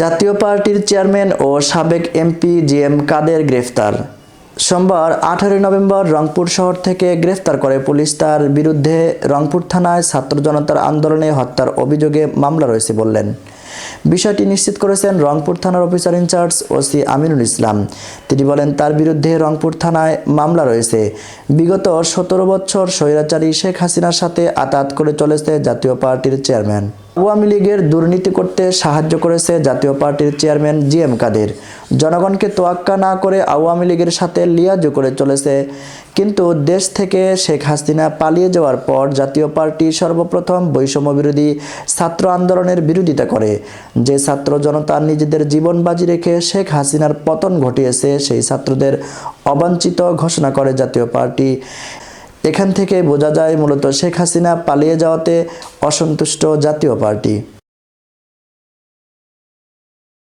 জাতীয় পার্টির চেয়ারম্যান ও সাবেক এমপি জি এম কাদের গ্রেফতার। সোমবার আঠারোই নভেম্বর রংপুর শহর থেকে গ্রেফতার করে পুলিশ। তার বিরুদ্ধে রংপুর থানায় ছাত্র জনতার আন্দোলনে হত্যার অভিযোগে মামলা রয়েছে বললেন। বিষয়টি নিশ্চিত করেছেন রংপুর থানার officer in charge O C Aminul Islam. তিনি বলেন, তার বিরুদ্ধে রংপুর থানায় মামলা রয়েছে। বিগত সতেরো বছর স্বৈরাচারী শেখ হাসিনার সাথে আতাত করে চলেছে জাতীয় পার্টির চেয়ারম্যান। আওয়ামী লীগের দুর্নীতি করতে সাহায্য করেছে জাতীয় পার্টির চেয়ারম্যান জি এম কাদের। জনগণকে তোয়াক্কা না করে আওয়ামী লীগের সাথে লিয়াজু করে চলেছে। কিন্তু দেশ থেকে শেখ হাসিনা পালিয়ে যাওয়ার পর জাতীয় পার্টি সর্বপ্রথম বৈষম্য বিরোধী ছাত্র আন্দোলনের বিরোধিতা করে। যে ছাত্র জনতা নিজেদের জীবন বাজি রেখে শেখ হাসিনার পতন ঘটিয়েছে, সেই ছাত্রদের অবাঞ্ছিত ঘোষণা করে জাতীয় পার্টি। এখান থেকে বোঝা যায় মূলত শেখ হাসিনা পালিয়ে যাওয়াতে অসন্তুষ্ট জাতীয় পার্টি।